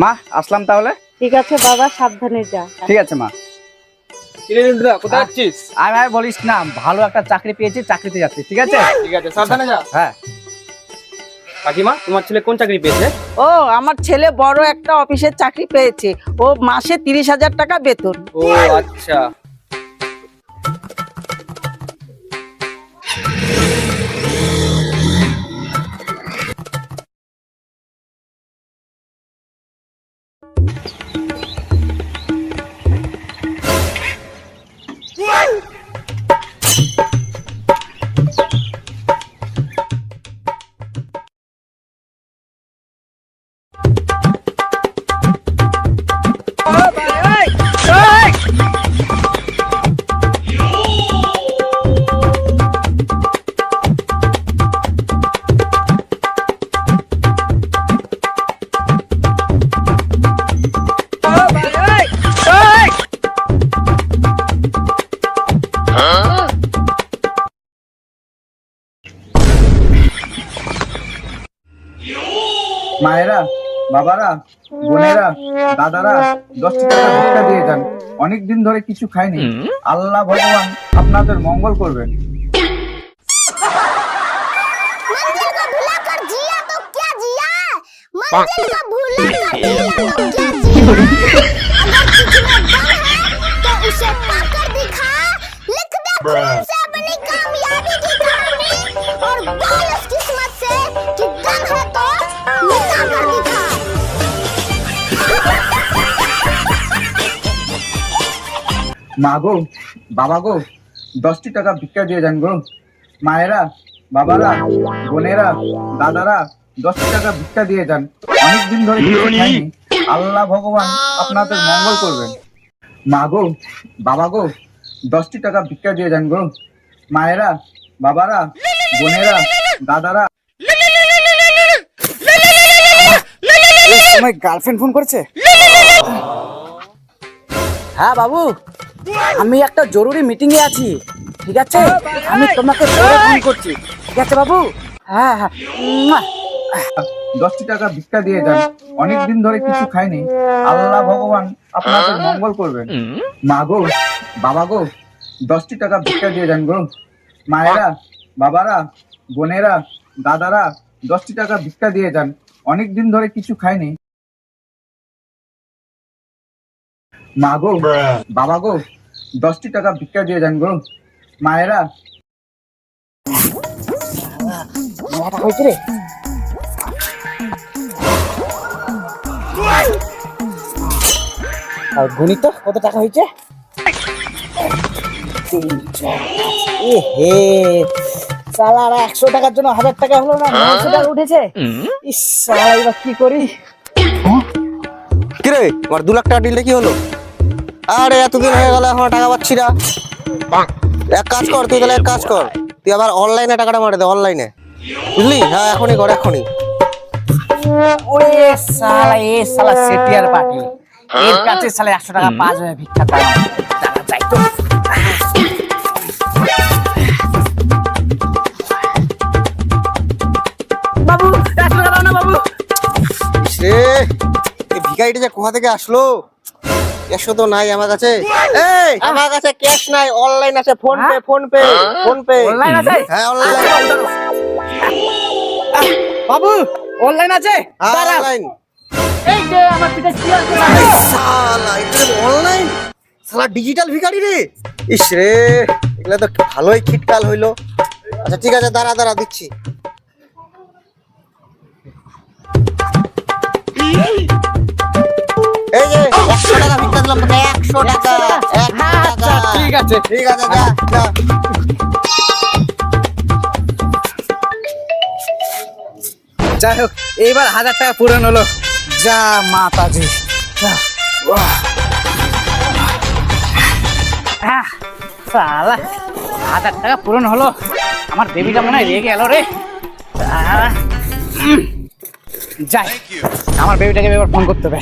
মা আসলাম তাহলে? ঠিক আছে বাবা সাবধানে যা। ঠিক আছে মা। কোথায় যাচ্ছিস? আমি আর বলিস না ভালো একটা চাকরি পেয়েছি চাকরিতে যাচ্ছি ঠিক আছে? ঠিক আছে সাবধানে যা। হ্যাঁ। কাকিমা তোমার ছেলে কোন চাকরি পেয়েছে? ও আমার ছেলে বড় একটা অফিসের চাকরি পেয়েছে। ও মাসে তিরিশ হাজার টাকা বেতন। ও আচ্ছা। you মায়েরা বাবারা বোনেরা দাদারা দশ টাকা ভিক্ষা দিয়ে যান। অনেক দিন ধরে কিছু খায়নি আল্লাহ ভগবান আপনাদের মঙ্গল করবেন। Bruh. মা গো বাবা গো দশটি টাকা ভিক্ষা দিয়ে যান গো। মায়েরা বাবারা বোনেরা দাদারা দশটি টাকা ভিক্ষা দিয়ে যান। অনেক দিন ধরে আল্লাহ ভগবান আপনাদের মঙ্গল করবেন। মা গো বাবা গো দশটি টাকা ভিক্ষা দিয়ে যান গো। মায়েরা বাবারা বোনেরা দাদারা। তোমার গার্লফ্রেন্ড ফোন করেছে? হ্যাঁ বাবু। আমি একটা জরুরি মিটিং এ আছি, ঠিক আছে? আমি তোমাকে পরে ফোন করছি, ঠিক আছে বাবু? হ্যাঁ হ্যাঁ। দশটি টাকা ভিক্ষা দিয়ে যান। অনেক দিন ধরে কিছু খাইনি। আল্লাহ ভগবান আপনাদের মঙ্গল করবেন। মা গো, বাবা গো, দশটি টাকা ভিক্ষা দিয়ে যান গো। মায়েরা, বাবারা, বোনেরা, দাদারা, দশটি টাকা ভিক্ষা দিয়ে যান। অনেক দিন ধরে কিছু খাইনি। মা গো বাবা গো দশটি টাকা ভিক্ষা দিয়ে যান গো। মায়েরা। আর গণিত কত টাকা হয়েছে? তিনশো। এ হে সালার একশো টাকার জন্য হাজার টাকা হলো না নশো টাকা উঠেছে। ইস সালা এবার কি করি? কিরে আমার দু লাখ টাকা ডিলটা কি হলো? আরে এতদিন হয়ে গেল এখন টাকা পাচ্ছি না। এক কাজ কর তুই তাহলে এক কাজ কর। তুই আবার অনলাইনে টাকাটা মারে দে অনলাইনে বুঝলি? হ্যাঁ এখনই কর এখনই। ওরে সালা এ সালা সেটিয়ার পার্টি এর কাছে সালা একশো টাকা পাঁচ হয়ে ভিক্ষা করা। টাকা চাই তো। বাবু একশো টাকা দাও না বাবু। সে এই যে কোথা থেকে আসলো? ক্যাশও তো নাই আমার কাছে। এই আমার কাছে ক্যাশ নাই অনলাইন আছে PhonePe PhonePe PhonePe online আছে? হ্যাঁ অনলাইন বাবু অনলাইন আছে? হ্যাঁ অনলাইন এই যে আমার পিঠে স্টিয়ার সালা এটা অনলাইন সালা ডিজিটাল ভিখারি রে। ইস রে এগুলো তো ভালোই খিটকাল হইল। আচ্ছা ঠিক আছে দাঁড়া দাঁড়া দিচ্ছি। দিলাম তোকে একশো টাকা একশো ঠিক আছে। ঠিক আছে যা যা। যাই হোক এইবার হাজার টাকা পূরণ হলো। যা মাতাজি যা। বাহ। আহ, সালা হাজার টাকা পূরণ হলো। আমার বেবিটা মনে হয় রেগে গেল রে। যাই আমার বেবিটাকে এবার ফোন করতে হবে।